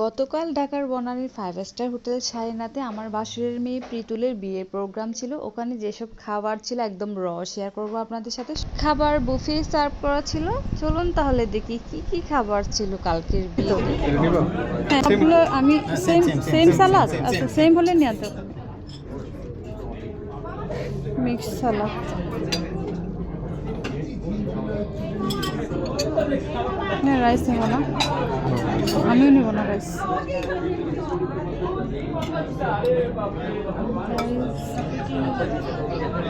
গতকাল ঢাকার বনানীর ফাইভ স্টার হোটেল শাহিনাতে আমার বাসুরের মেয়ে প্রিতুলের বিয়ের প্রোগ্রাম ছিল। ওখানে যেসব খাবার ছিল একদম র শেয়ার করব আপনাদের সাথে। খাবার বুফে সার্ভ করা ছিল। চলুন তাহলে দেখি কি কি খাবার ছিল কালকের বিয়েতে। হ্যাঁ সবগুলো আমি সেম সেম সালাদ আচ্ছা সেম হলে নিয়ে আনতে মিক্স সালাদ না রাইস নেব না। আমিও নেব না রাইস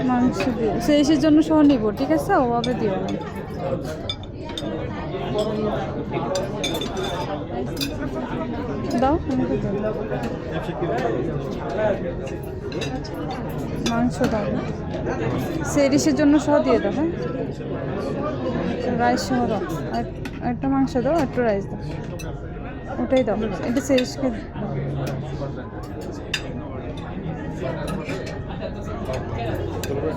মাংস দিও সে এসের জন্য সহ নিব, ঠিক আছে? ওভাবে দিও। না দাও। মাংস দাও সে ইলিশের জন্য সহ দিয়ে দাও হ্যাঁ? রাইস সহ দাও। একটা মাংস দাও, একটু রাইস দাও। ওটাই দাও। এটা সেরিসকে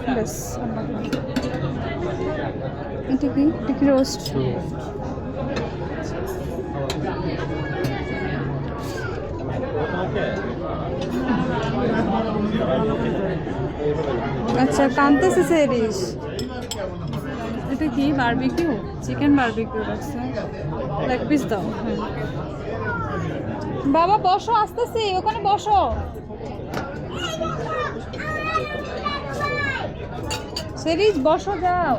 ব্যাস আমার এটা কি এটা কি রোস্ট আচ্ছা কানতেছে সেরিস এটা কি বারবিকিউ চিকেন বারবিকিউ রাখছে লেগ পিস দাও হ্যাঁ। বাবা, বসো, আসতেছি, ওখানে বসো। সেরিজ বসো, যাও।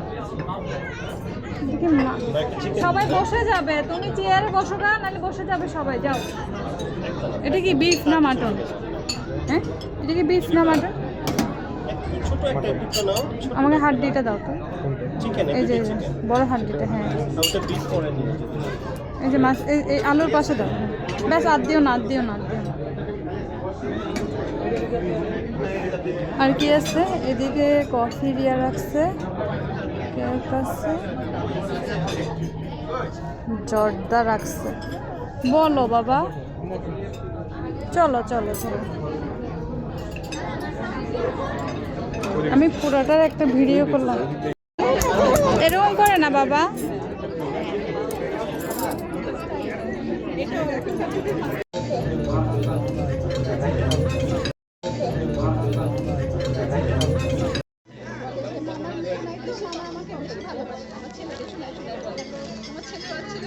সবাই বসে যাবে। তুমি চেয়ারে বসো গা নাহলে বসে যাবে সবাই। যাও। এটা কি বিফ না মাটন হ্যাঁ? এটা কি বিফ না মাটন আমাকে হাড্ডিটা দাও তো। এই যে বড় হাড্ডিটা হ্যাঁ। এই যে মাছ এই এই আলুর পাশে দাও। ব্যাস আর দিও না আর দিও না আর দিও না। আর কি আছে? এদিকে কফি দিয়া রাখছে। কেক আছে। জর্দা রাখছে। বলো বাবা। চলো চলো চলো। আমি পুরোটার একটা ভিডিও করলাম। এরকম করে না বাবা।